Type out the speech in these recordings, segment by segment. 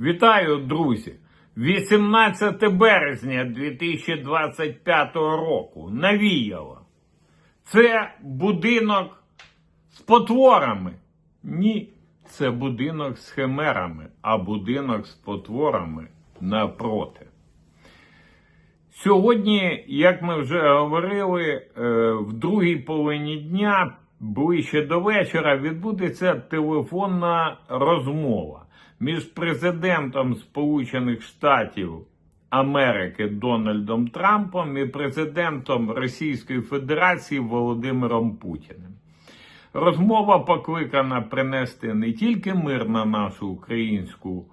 Вітаю, друзі! 18 березня 2025 року навіяло. Це будинок з потворами. Ні, це будинок з химерами, а будинок з потворами напроти. Сьогодні, як ми вже говорили, е, в другій половині дня, ближче до вечора, відбудеться телефонна розмова між президентом Сполучених Штатів Америки Дональдом Трампом і президентом Російської Федерації Володимиром Путіним. Розмова покликана принести не тільки мир на нашу українську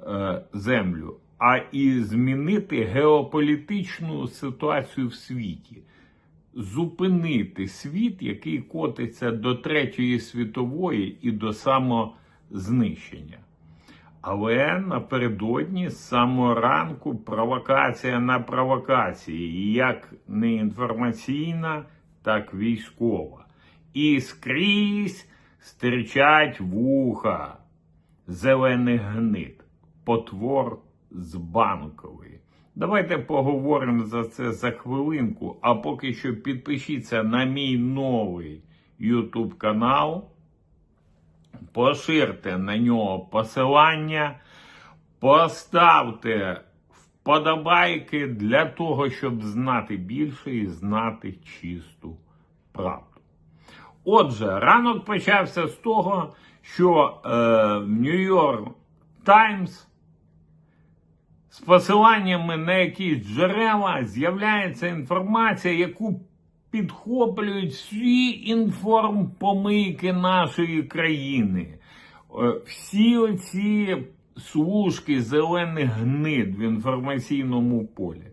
е, землю, а і змінити геополітичну ситуацію в світі, зупинити світ, який котиться до Третьої світової і до самознищення. Але напередодні з самого ранку провокація на провокації, як не інформаційна, так військова. І скрізь стирчать вуха зелених гнид, потвор з банкової. Давайте поговоримо за це за хвилинку, а поки що підпишіться на мій новий YouTube канал, поширте на нього посилання, поставте вподобайки для того, щоб знати більше і знати чисту правду. Отже, ранок почався з того, що е, в Нью-Йорк Таймс з посиланнями на якісь джерела з'являється інформація, яку підхоплюють всі інформпомийки нашої країни. Е, Всі оці служки зелених гнид в інформаційному полі.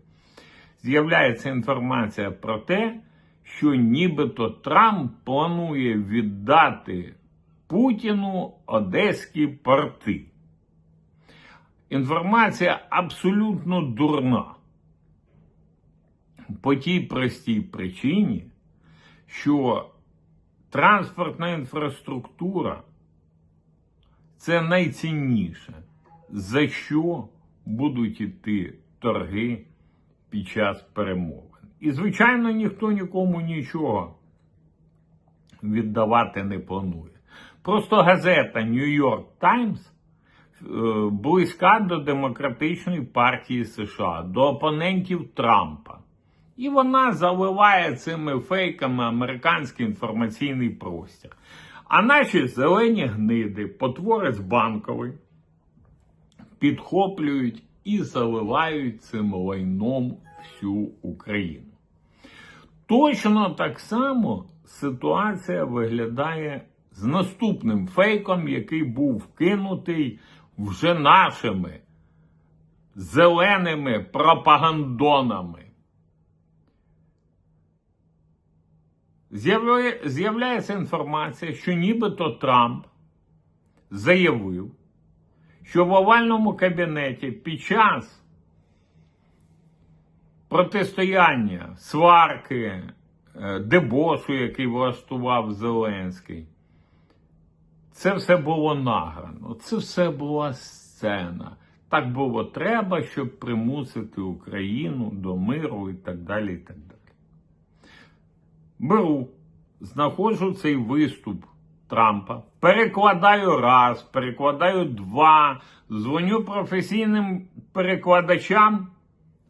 З'являється інформація про те, що нібито Трамп планує віддати Путіну одеські порти. Інформація абсолютно дурна. По тій простій причині, що транспортна інфраструктура це найцінніше, за що будуть іти торги під час перемовин. І, звичайно, ніхто нікому нічого віддавати не планує. Просто газета New York Times близька до Демократичної партії США, до опонентів Трампа. І вона заливає цими фейками американський інформаційний простір. А наші зелені гниди, потвори з банковий, підхоплюють і заливають цим лайном всю Україну. Точно так само ситуація виглядає з наступним фейком, який був вкинутий вже нашими зеленими пропагандонами. З'являється інформація, що нібито Трамп заявив, що в овальному кабінеті під час протистояння, сварки, е, дебошу, який влаштував Зеленський, це все було награно, це все була сцена. Так було треба, щоб примусити Україну до миру і так далі. і так далі. Беру, знаходжу цей виступ Трампа, перекладаю раз, перекладаю два, дзвоню професійним перекладачам.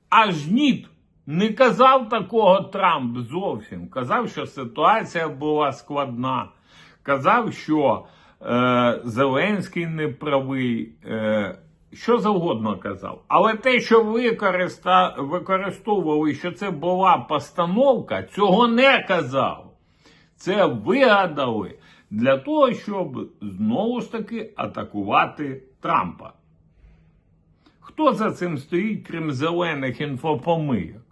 Аж ні, не казав такого Трамп зовсім. Казав, що ситуація була складна. Казав, що Зеленський не правий. Е, що завгодно казав. Але те, що використовували, що це була постановка, цього не казав. Це вигадали для того, щоб знову ж таки атакувати Трампа. Хто за цим стоїть, крім зелених інфопомийок?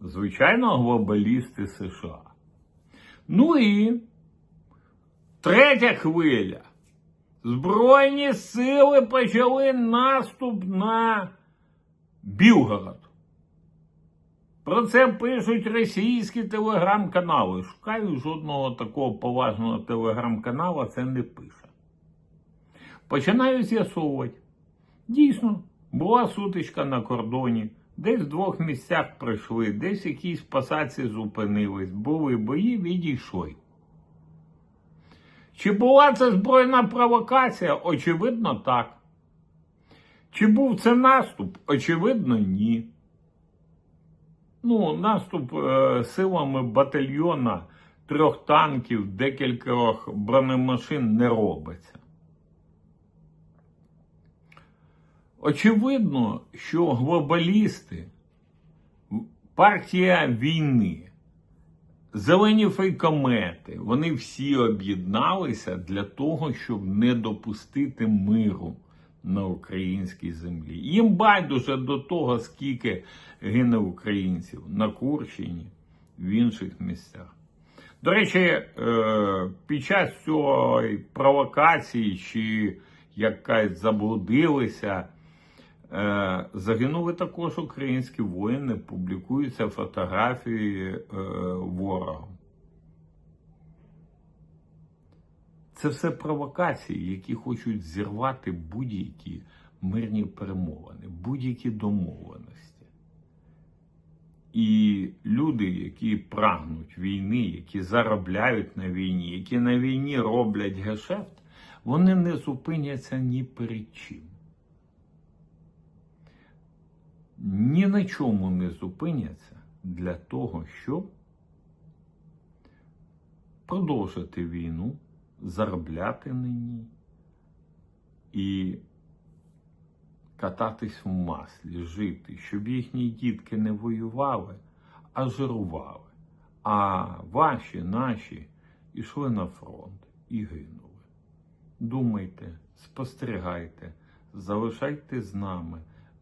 Звичайно, глобалісти США. Ну і третя хвиля. Збройні сили почали наступ на Білгород. Про це пишуть російські телеграм-канали. Шукаю жодного такого поважного телеграм-канала, це не пише. Починаю з'ясовувати. Дійсно, була сутичка на кордоні, десь в двох місцях пройшли, десь якісь посадці зупинились, були бої, відійшли. Чи була це збройна провокація? Очевидно, так. Чи був це наступ? Очевидно, ні. Ну, наступ е, силами батальйона трьох танків, декількох бронемашин не робиться. Очевидно, що глобалісти, партія війни, зелені фейкомети, вони всі об'єдналися для того, щоб не допустити миру на українській землі. Їм байдуже до того, скільки гине українців на Курщині, в інших місцях. До речі, е, під час цієї провокації, чи якась заблудилися, загинули також українські воїни, публікуються фотографії е, ворога. Це все провокації, які хочуть зірвати будь-які мирні перемовини, будь-які домовленості. І люди, які прагнуть війни, які заробляють на війні, які на війні роблять гешефт, вони не зупиняться ні перед чим. Ні на чому не зупиняться для того, щоб продовжити війну, заробляти на ній і кататись в маслі, жити, щоб їхні дітки не воювали, а жирували. А ваші, наші йшли на фронт і гинули. Думайте, спостерігайте, залишайте з нами.